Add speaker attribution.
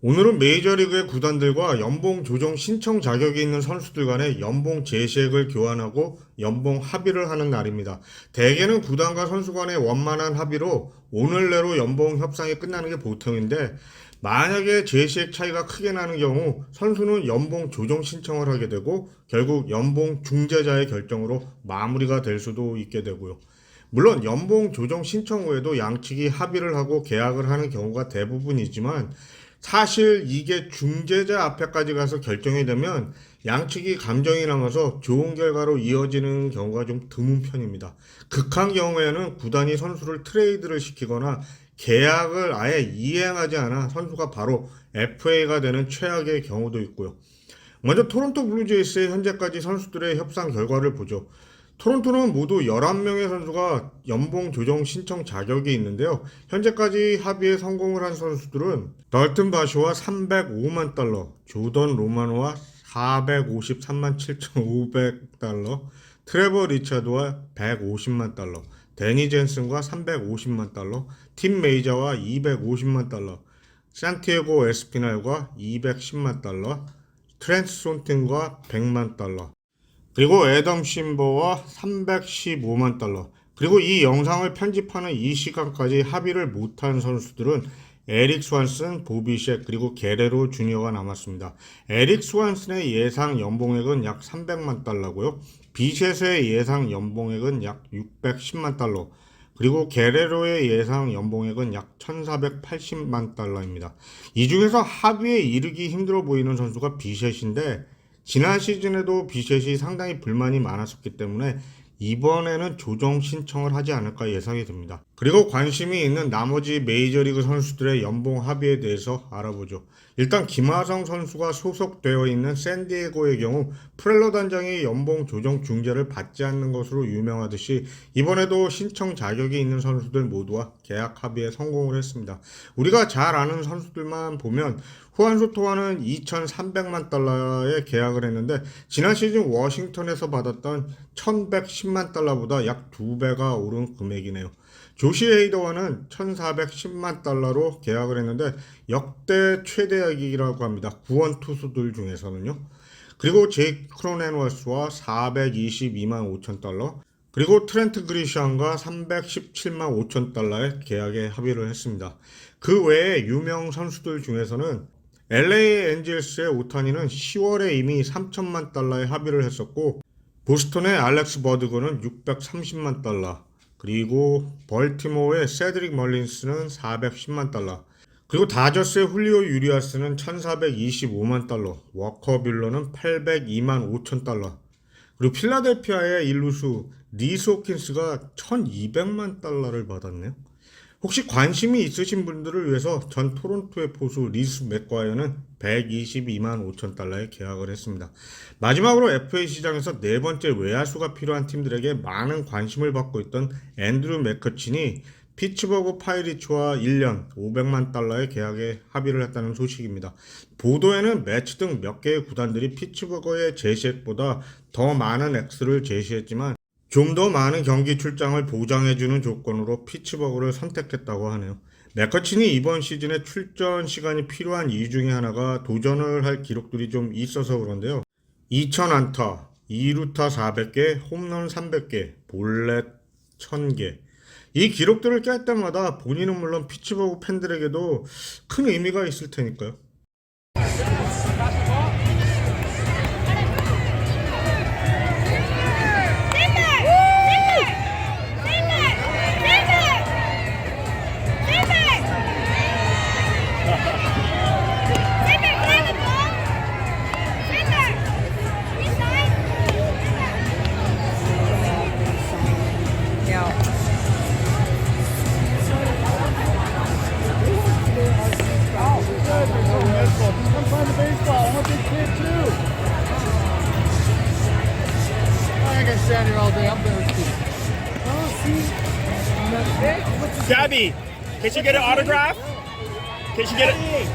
Speaker 1: 오늘은 메이저리그의 구단들과 연봉 조정 신청 자격이 있는 선수들 간의 연봉 재시액을 교환하고 연봉 합의를 하는 날입니다. 대개는 구단과 선수 간의 원만한 합의로 오늘 내로 연봉 협상이 끝나는 게 보통인데 만약에 재시액 차이가 크게 나는 경우 선수는 연봉 조정 신청을 하게 되고 결국 연봉 중재자의 결정으로 마무리가 될 수도 있게 되고요. 물론 연봉 조정 신청 후에도 양측이 합의를 하고 계약을 하는 경우가 대부분이지만 사실 이게 중재자 앞에까지 가서 결정이 되면 양측이 감정이 남아서 좋은 결과로 이어지는 경우가 좀 드문 편입니다. 극한 경우에는 구단이 선수를 트레이드를 시키거나 계약을 아예 이행하지 않아 선수가 바로 FA가 되는 최악의 경우도 있고요. 먼저 토론토 블루제이스의 현재까지 선수들의 협상 결과를 보죠. 토론토는 모두 11명의 선수가 연봉 조정 신청 자격이 있는데요. 현재까지 합의에 성공을 한 선수들은 덜튼 바쇼와 305만 달러, 조던 로마노와 453만 7,500달러, 트레버 리차드와 150만 달러, 데니 젠슨과 350만 달러, 팀 메이저와 250만 달러, 산티아고 에스피날과 210만 달러, 트렌트 손틴과 100만 달러, 그리고 애덤 심버와 315만 달러. 그리고 이 영상을 편집하는 이 시간까지 합의를 못한 선수들은 에릭 스완슨, 보비셰 그리고 게레로 주니어가 남았습니다. 에릭 스완슨의 예상 연봉액은 약 300만 달러고요. 비셰의 예상 연봉액은 약 610만 달러. 그리고 게레로의 예상 연봉액은 약 1,480만 달러입니다. 이 중에서 합의에 이르기 힘들어 보이는 선수가 비셰인데 지난 시즌에도 비셋이 상당히 불만이 많았었기 때문에 이번에는 조정 신청을 하지 않을까 예상이 듭니다. 그리고 관심이 있는 나머지 메이저리그 선수들의 연봉 합의에 대해서 알아보죠. 일단 김하성 선수가 소속되어 있는 샌디에고의 경우 프렐러 단장이 연봉 조정 중재를 받지 않는 것으로 유명하듯이 이번에도 신청 자격이 있는 선수들 모두와 계약 합의에 성공을 했습니다. 우리가 잘 아는 선수들만 보면 후안소 토와는 2,300만 달러의 계약을 했는데 지난 시즌 워싱턴에서 받았던 1,110만 달러보다 약 2배가 오른 금액이네요. 조시 헤이더와는 1,410만 달러로 계약을 했는데 역대 최대액이라고 합니다. 구원 투수들 중에서는요. 그리고 제이 크로넨워스와 422만 5천 달러, 그리고 트렌트 그리시안과 317만 5천 달러의 계약에 합의를 했습니다. 그 외에 유명 선수들 중에서는 LA 엔젤스의 오타니는 10월에 이미 3천만 달러에 합의를 했었고 보스턴의 알렉스 버드거는 630만 달러 그리고 벌티모어의 세드릭 멀린스는 410만 달러. 그리고 다저스의 훌리오 유리아스는 1425만 달러. 워커 빌러는 802만 5천 달러. 그리고 필라델피아의 일루수 리스 호킨스가 1200만 달러를 받았네요 혹시 관심이 있으신 분들을 위해서 전 토론토의 포수 리스 맥과이어는 122만 5천 달러에 계약을 했습니다. 마지막으로 FA 시장에서 네 번째 외야수가 필요한 팀들에게 많은 관심을 받고 있던 앤드루 맥커친이 피츠버그 파이리츠와 1년 500만 달러의 계약에 합의를 했다는 소식입니다. 보도에는 매치 등 몇 개의 구단들이 피츠버그의 제시액보다 더 많은 액수를 제시했지만 좀 더 많은 경기 출장을 보장해주는 조건으로 피츠버그를 선택했다고 하네요. 맥커친이 이번 시즌에 출전 시간이 필요한 이유 중에 하나가 도전을 할 기록들이 좀 있어서 그런데요. 2000안타, 2루타 400개, 홈런 300개, 볼넷 1000개. 이 기록들을 깰 때마다 본인은 물론 피츠버그 팬들에게도 큰 의미가 있을 테니까요.
Speaker 2: Stand here all day. I'm thirsty. Oh, see.
Speaker 3: Gabby, can she get an autograph? Can she get it?